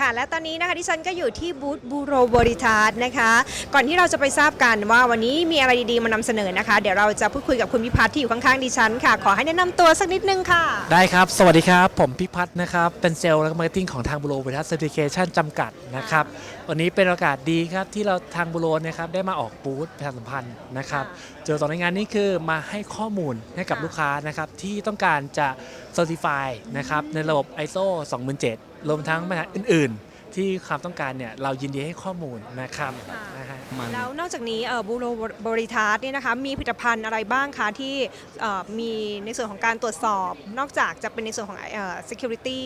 ค่ะ และตอนนี้นะคะดิฉันก็อยู่ที่บูธบูโรบริทาร์ดนะคะ ก่อนที่เราจะไปทราบกันว่าวันนี้มีอะไรดีๆมานำเสนอนะคะ เดี๋ยวเราจะพูดคุยกับคุณพิพัฒน์ที่อยู่ข้างๆดิฉันค่ะ ขอให้แนะนำตัวสักนิดนึงค่ะ ได้ครับ สวัสดีครับ ผมพิพัฒน์นะครับ เป็นเซลล์และมาร์เก็ตติ้งของทางบูโรเวทัสเซอร์ติเคชันจำกัดนะครับ วันนี้เป็นโอกาสดีครับที่เราทางบูโรนะครับได้มาออกบูธประชาสัมพันธ์นะครับเจอตอนในงานนี้คือมาให้ข้อมูลให้กับค่ะลูกค้านะครับที่ต้องการจะเซอร์ติฟายนะครับในระบบ ISO 27000 รวมทั้งปัญหาอื่น ๆ ที่ความต้องการเนี่ยเรายินดีให้ข้อมูลนะครับนะฮะแล้วนอกจากนี้เอ่อบูโรบริทาร์ดเนี่ยนะคะมีผลิตภัณฑ์อะไรบ้างคะที่เอ่อมีในส่วนของการตรวจสอบ นอกจากจะเป็นในส่วนของเอ่อ security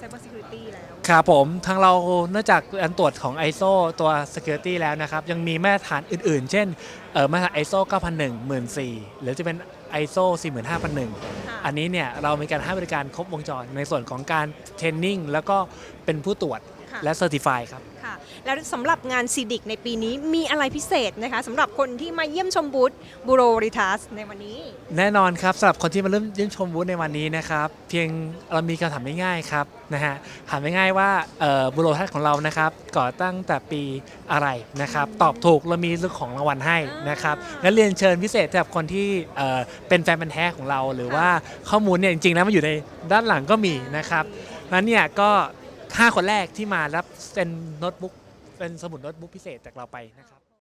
cyber security แล้ว ครับผมทางเราเนื่องจากการตรวจของ ISO ตัว Security แล้วนะครับ ยังมีมาตรฐานอื่นๆ เช่นเอ่อมาตรฐาน ISO 9001 14000หรือจะเป็น ISO 45001 อันนี้เนี่ยเรามีการให้บริการครบวงจรในส่วนของการเทรนนิ่งแล้วก็เป็นผู้ตรวจ ค่ะ และเซอร์ติฟายครับ ค่ะ แล้วสำหรับงานซีดิกในปีนี้มีอะไรพิเศษนะคะสำหรับคนที่มาเยี่ยมชมบูธบูโรบริทาร์ดในวันนี้ แน่นอนครับสำหรับคนที่มาเริ่มเยี่ยมชมบูธในวันนี้นะครับเพียงเรามีคำถามง่ายๆครับนะฮะถามง่ายๆว่าบุโรทัศน์ของเรานะครับก่อตั้งแต่ปีอะไรนะครับตอบถูกเรามีเรื่องของรางวัลให้นะครับอ่าและเรียนเชิญพิเศษสำหรับคนที่เอ่อเป็นแฟนพันธ์แท้ของเรา หรือว่าข้อมูลเนี่ยจริงๆแล้วมันอยู่ในด้านหลังก็มีนะครับนั้นเนี่ยก็ 5 คนแรกที่มารับเป็นโน้ตบุ๊กเป็นสมุดโน้ตบุ๊กพิเศษจากเราไปนะครับ